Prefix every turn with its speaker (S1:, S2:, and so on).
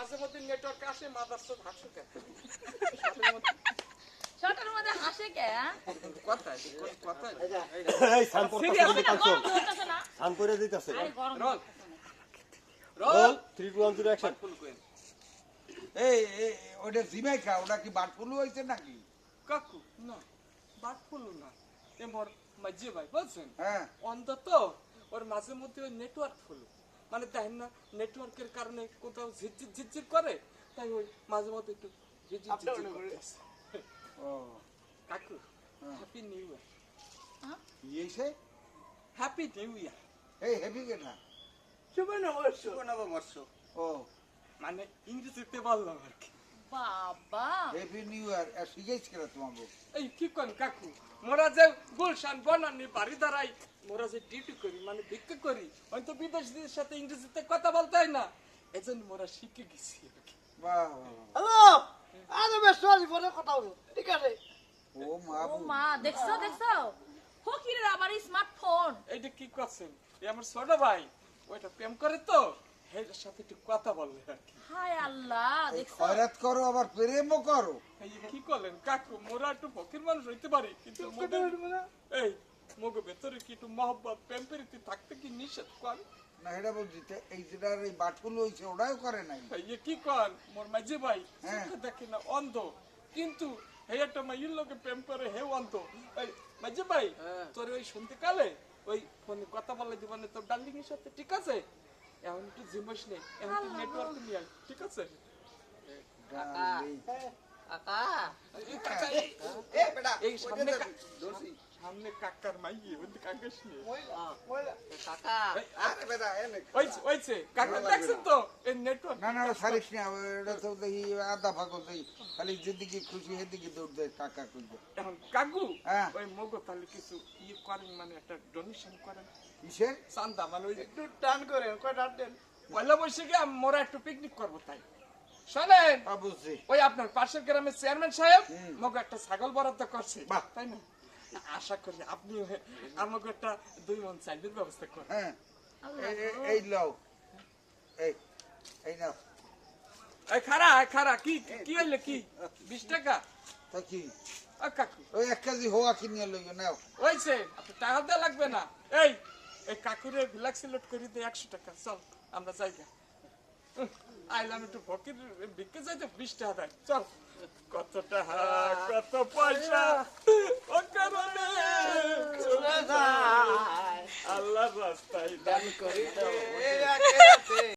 S1: মাঝে মধ্যে নেটওয়ার্ক আসে হাসু কেন?
S2: শর্টের মধ্যে হাসে কে হ্যাঁ?
S1: কথা কথা
S3: এই সান করতে
S1: Serious?
S3: দিতে কালছো
S2: গরম ধরতেছে না।
S3: করে দিতেছে।
S1: রোল।
S3: রোল। 3 2 1 0 অ্যাকশন
S4: এই এই, ওটা জিমাই খা ওটা কি বাটফুলু নাকি?
S1: কাকু না বাট ফুল না। এ মোর মাঝে ভাই বলছেন?
S4: হ্যাঁ।
S1: অন্তত ওর মাঝে মধ্যে ওই নেটওয়ার্ক ফুল। মানে দেখেন না? নেটওয়ার্কের কারণে কোথাও ঝিরঝির ঝিরঝির করে? তাই ওই মাঝে মধ্যে একটু ঝিরঝির ঝিরঝির করে
S4: ও
S1: কাকু
S4: হ্যাঁ।
S1: হ্যাপি নিউ ইয়ার
S4: ইয়েছে
S1: হ্যাপি নিউ ইয়ার
S4: এই হেভি কেনা? ও
S1: মানে ইংরেজিতে বললাম আর কি।
S2: বাবা।
S4: হেভি নিউ ইয়ার শিখেছ কেন তোমাকে?
S1: এই কি কন কাকু? মোরা যে গুলশান বনানি বাড়ি দাঁড়াই মোরা যে ডিউটি করি মানে ভিক্ষা করি হয়তো বিদেশিদের সাথে ইংরেজিতে কথা বলতে হয় না। এজন্য মোরা শিখে গেছি
S4: বাহ বাহ, বাহ।
S5: হ্যালো আরে বেশ সরি ফোনে কথা বলো। ঠিক আছে?
S4: ও মা
S2: ও মা দেখছ দেখছ? ফকিরের আবার স্মার্টফোন
S1: এইটা কি করছেন? এই আমার ছোট ভাই ওইটা প্রেম করে তো? এর সাথে একটু কথা বললে আর কি।
S2: হায় আল্লাহ
S4: খয়রাত করো আবার প্রেমও করো।
S1: এই কি করলেন? কাকু মোরা একটু ফকির মানুষ হইতে পারি কিন্তু এই মগো ভেতরে কি একটু মহব্বত প্রেম প্রীতি থাকতে কি নিষেধ কর?
S4: না এটা বলছি এই যেটার এই বাটফুলু হয়েছে ওটাও করে নাই।
S1: এই কি কর? মোর মাঝে ভাই
S4: হ্যাঁ।
S1: দেখে না অন্ধ। কিন্তু হে একটা লোকে প্রেম করে হে অন্ধ। এই মাঝে ভাই তোর ওই শুনতে ওই ফোনে কথা বলে দিবানে তোর ডার্লিং এর সাথে ঠিক আছে? এখন একটু জিমাস নেই এখন নেটওয়ার্ক নিয়ে ঠিক আছে? এই- সামনে সামনে কাকার মাইয়ে ওই কাকাস নিয়ে ওইছে ওইছে। কাকা দেখছেন তো? এই নেটওয়ার্ক
S4: না না সারিস না ওটা তো দেখি আধা ভাগল দেখি। খালি যেদিকে খুশি সেদিকে দৌড় দেয় কাকা খুঁজবে
S1: এখন কাকু
S4: হ্যাঁ।
S1: ওই মগো তাহলে কিছু ইয়ে করেন মানে একটা ডোনেশন করেন।
S4: কিসের?
S1: চান্দা মানে ওই
S5: একটু টান করে কয় টান দেন?
S1: পয়লা বৈশাখে মোরা একটু পিকনিক করব তাই। শোনেন ওই আপনার পাশের গ্রামের চেয়ারম্যান সাহেব। মগো একটা ছাগল বরাদ্দ করছে।
S4: বাহ।
S1: তাই না? আশা করি আপনি আমাকে একটা দুই মন চাইলের ব্যবস্থা করেন।
S4: হ্যাঁ। এই- লও। এই এই নাও।
S1: এই খারা এই খারা কি কি- কি কি? বিশ টাকা?
S4: তা কি?
S1: কাকু।
S4: ওই এক কেজি হোয়া কিনিয়ে লইও নাও।
S1: ওইছে টাকা দেওয়া লাগবে না। এই এই কাকুরে সিলেক্ট করে দে একশো টাকা। চল আমরা যাই আইলাম একটু ফকির বিক্রি যাইতে বিশ টাকা। দেয় চল। কত টাকা কত পয়সা ও কারণে আল্লাহ রাস্তায়। দান করি